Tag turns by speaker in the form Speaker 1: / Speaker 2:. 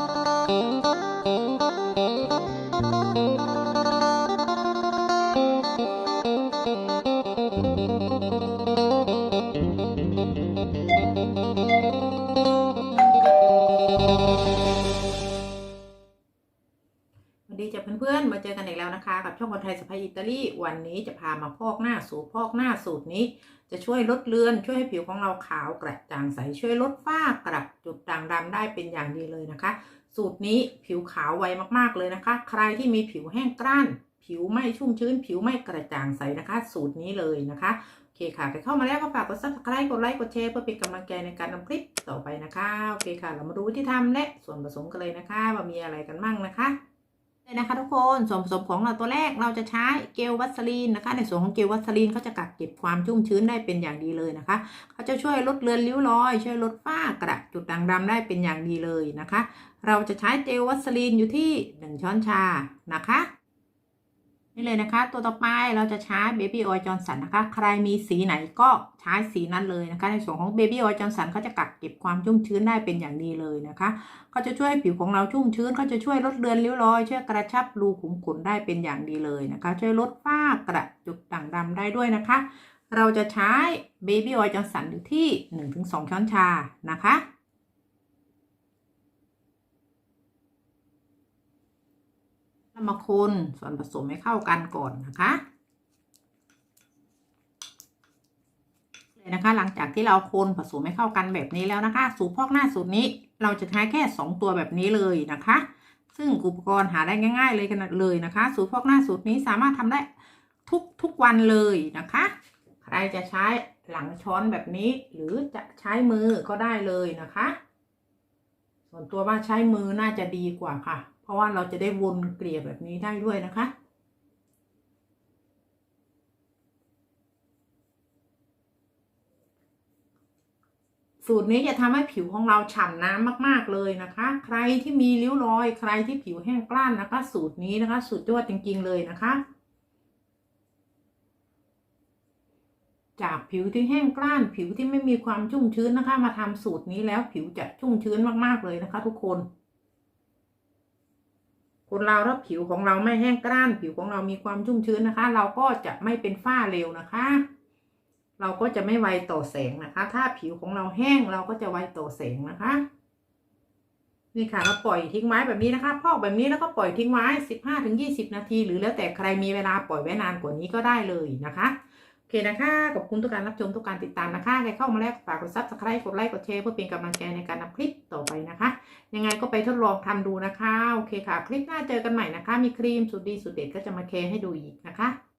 Speaker 1: Música เพื่อนๆ มาเจอกันอีกแล้วนะคะ กับช่องคนไทยสไปอิตาลี วันนี้จะพามาพอกหน้าสูตรพอกหน้าสูตรนี้ จะช่วยลดเลือน ช่วยให้ผิวของเราขาวกระจ่างใส ช่วยลดฝ้ากระจุดด่างดำได้เป็นอย่างดีเลยนะคะ สูตรนี้ผิวขาวไวมากๆเลยนะคะ ใครที่มีผิวแห้งกร้าน ผิวไม่ชุ่มชื้น ผิวไม่กระจ่างใสนะคะ สูตรนี้เลยนะคะโอเคค่ะใครเข้ามาแล้วก็ฝากกด subscribe กดไลค์กดแชร์เพื่อเป็นกำลังใจในการทำคลิปต่อไปนะคะโอเคค่ะ เรามาดูวิธีทำและส่วนผสมกันเลยนะคะว่ามีอะไรกันมั่งนะคะ เลยนะคะทุกคนส่วนผสมของเราตัวแรกเราจะใช้เกลวัสลีนนะคะ ในส่วนของเกลวัสลีนเขาจะกักเก็บความชุ่มชื้นได้เป็นอย่างดีเลยนะคะเขาจะช่วยลดเลือนริ้วรอย ช่วยลดฝ้ากระจุดด่างดำได้เป็นอย่างดีเลยนะคะ เราจะใช้เจลวัสลีนอยู่ที่ 1 ช้อนชานะคะ นี่เลยนะคะ ตัวต่อไปเราจะใช้เบบี้ออยล์จอร์สันนะคะ ใครมีสีไหนก็ใช้สีนั้นเลยนะคะ ในส่วนของเบบี้ออยล์จอร์สันเขาจะกักเก็บความชุ่มชื้นได้เป็นอย่างดีเลยนะคะเขาจะช่วยให้ผิวของเราชุ่มชื้นเขาจะช่วยลดเลือนริ้วรอย ช่วยกระชับรูขุมขนได้เป็นอย่างดีเลยนะคะ ช่วยลดฝ้ากระจุดด่างดำได้ด้วยนะคะ เราจะใช้เบบี้ออยล์จอร์สันอยู่ที่ 1-2 ช้อนชานะคะ เรา มาคนส่วนผสมให้เข้ากันก่อนนะคะเลยนะคะ หลังจากที่เราคนผสมให้เข้ากันแบบนี้แล้วนะคะ สูตรพอกหน้าสูตรนี้ เราจะใช้แค่ 2 ตัวแบบนี้เลยนะคะ ซึ่งอุปกรณ์หาได้ง่าย ๆ เลยกันเลยนะคะ สูตรพอกหน้าสูตรนี้สามารถทำได้ทุกทุกวันเลยนะคะ ใครจะใช้หลังช้อนแบบนี้ หรือจะใช้มือก็ได้เลยนะคะ ส่วนตัวว่าใช้มือน่าจะดีกว่าค่ะ เพราะว่าเราจะได้วนเกลี่ยแบบนี้ได้ด้วยนะคะ สูตรนี้จะทำให้ผิวของเราฉ่ำน้ำมากๆเลยนะคะ ใครที่มีริ้วรอย ใครที่ผิวแห้งกร้านนะคะ สูตรนี้นะคะ สุดยอดจริงๆเลยนะคะ จากผิวที่แห้งกร้านผิวที่ไม่มีความชุ่มชื้นนะคะ มาทำสูตรนี้แล้วผิวจะชุ่มชื้นมากๆเลยนะคะ ทุกคน คนเราถ้าผิวของเราไม่แห้งกร้าน ผิวของเรามีความชุ่มชื้นนะคะ เราก็จะไม่เป็นฝ้าเร็วนะคะ เราก็จะไม่ไวต่อแสงนะคะ ถ้าผิวของเราแห้งเราก็จะไวต่อแสงนะคะนี่ค่ะเราปล่อยทิ้งไว้แบบนี้นะคะพอกแบบนี้แล้วก็ปล่อยทิ้งไว้สิบห้าถึงยี่สิบนาที หรือแล้วแต่ใครมีเวลาปล่อยไว้นานกว่านี้ก็ได้เลยนะคะ เคนะคะ ขอบคุณทุกการรับชมทุกการติดตามนะคะ ใครเข้ามาแล้วฝากกดซับสไครต์กดไลค์กดแชร์เพื่อเป็นกำลังใจในการทำคลิปต่อไปนะคะ ยังไงก็ไปทดลองทำดูนะคะ โอเคค่ะ คลิปหน้าเจอกันใหม่นะคะ มีครีมสุดดีสุดเด็ดก็จะมาแคร์ให้ดูอีกนะคะ